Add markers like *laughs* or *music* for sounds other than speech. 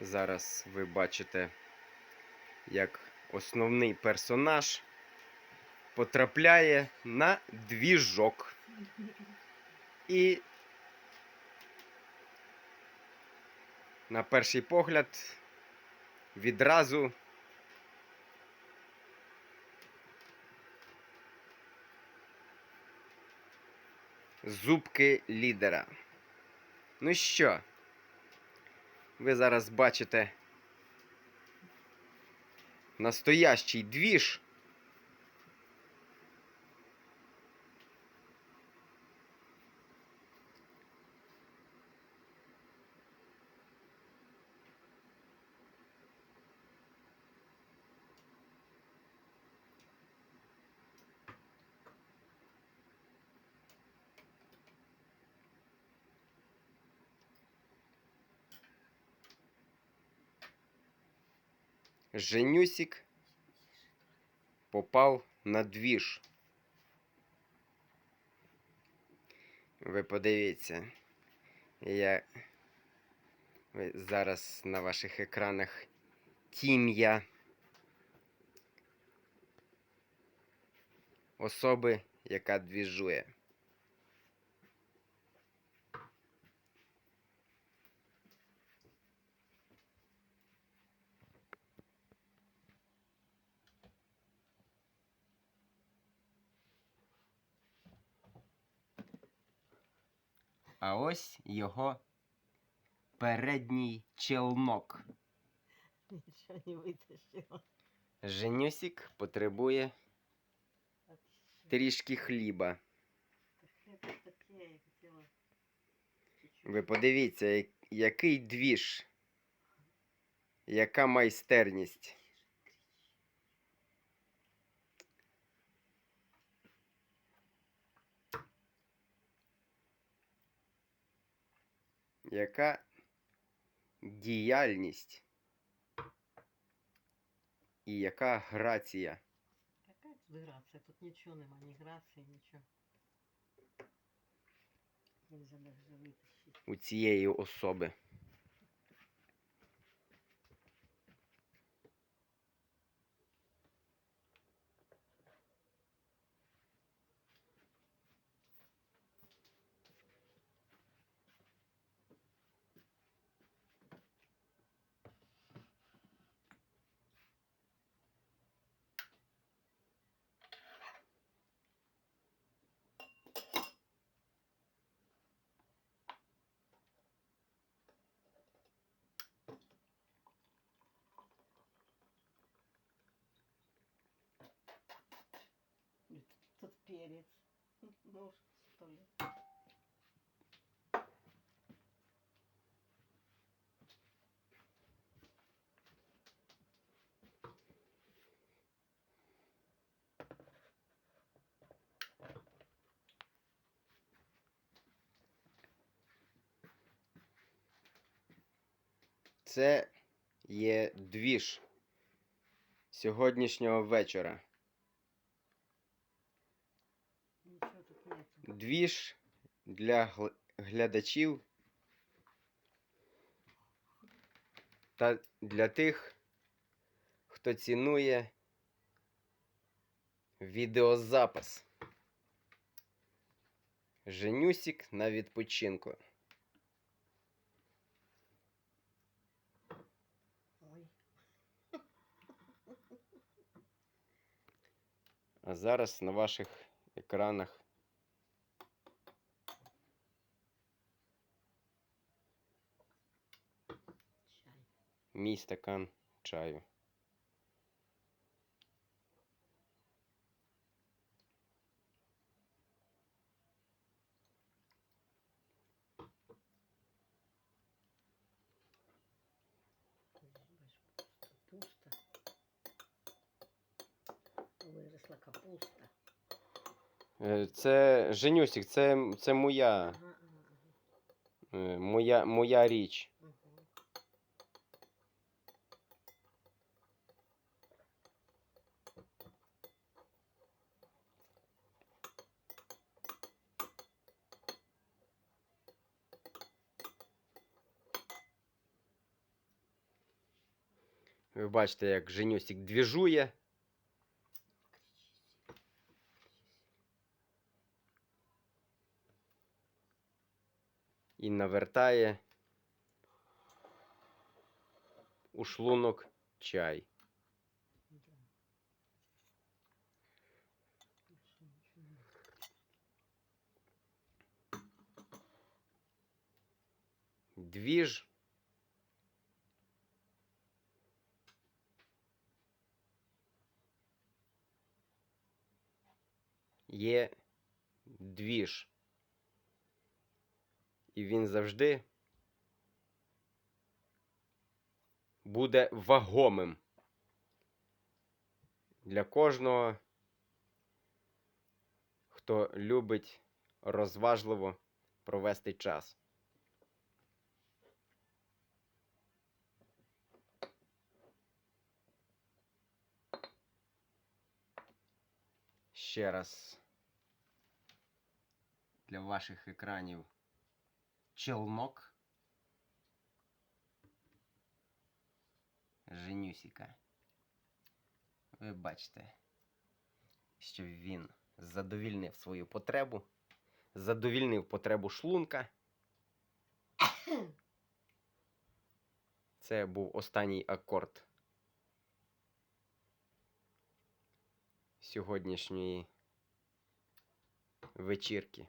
Зараз ви бачите, як основний персонаж потрапляє на двіжок. І на перший погляд відразу зубки лідера. Ну що, ви зараз бачите настоящий двіж. Женюсик попав на двіж. Ви подивіться, я ви зараз на ваших екранах тім'я особи, яка двіжує. А ось його передній челнок. Нічого не витащила. Женюсик потребує трішки хліба. Ви подивіться, який двіж, яка майстерність. Яка діяльність і яка грація. Яка тут грація? Тут нічого нема, ні грації, нічого. У цієї особи. Тут, тут перец. *laughs* Ну, ли. Це є двіж сьогоднішнього вечора. Нічого тут нету. Двіж для глядачів та для тих, хто цінує відеозапис. Женюсік на відпочинку. Ой. А зараз на ваших екранах мій стакан чаю. Пусто. Виросла капуста. Е, Це Женюсік, це, це моя, Ага, ага, ага. е, моя, моя річ. Ви бачите, як Женюсик двіжує. І навертає у шлунок чай. Двіж. Є двіж. І він завжди буде вагомим для кожного, хто любить розважливо провести час. Ще раз для ваших екранів челнок Женюсіка. Ви бачите, що він задовільнив свою потребу, задовільнив потребу шлунка. Це був останній акорд сьогоднішньої вечірки.